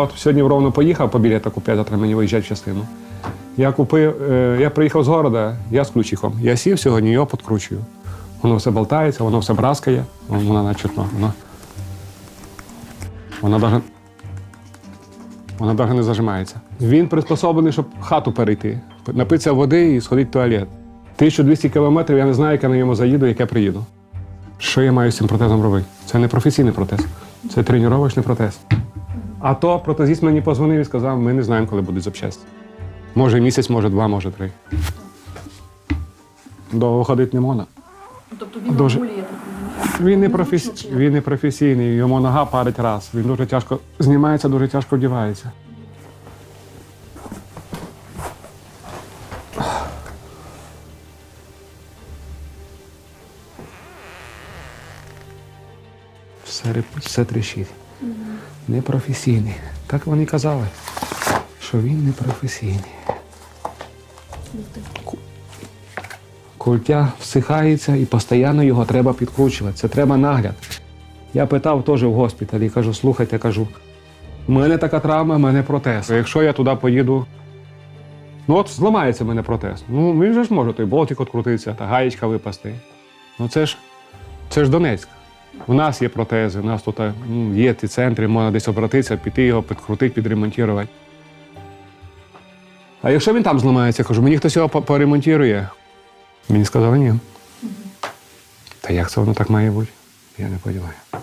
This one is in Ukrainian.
От сьогодні Ровно поїхав по білета купити, завтра мені виїжджати в частину. Я купив, е, я приїхав з города, я з ключиком. Я сів сьогодні, його підкручую. Воно все болтається, воно все браскає, воно начутно. Воно, воно навіть, воно навіть не зажимається. Він приспособлений, щоб хату перейти, напитися води і сходити в туалет. 1200 кілометрів я не знаю, як я на ньому заїду, як я приїду. Що я маю з цим протезом робити? Це не професійний протез, це тренувальний протез. А то протезіст мені позвонив і сказав, ми не знаємо, коли будуть запчасті. Може місяць, може два, може три. Довго ходити не можна. Тобто він Дуже. так. Він не, професі... він не професійний, йому нога парить раз. Він дуже тяжко знімається, дуже тяжко вдівається. Все, все тріщить. Непрофесійний. Так вони казали, що він непрофесійний. Культя всихається і постійно його треба підкручувати. Це треба нагляд. Я питав теж в госпіталі, кажу, слухайте, кажу, у мене така травма, в мене протез. Якщо я туди поїду, ну от зламається мене протез. Ну він же ж може той болтик відкрутитися, та гаєчка випасти. Ну це ж це ж Донецьк. У нас є протези, у нас тут ну, є ті центри, можна десь обратитися, піти його підкрутити, підремонтувати. А якщо він там зламається, кажу, мені хтось його поремонтує. Мені сказали ні. Та як це воно так має бути? Я не розумію.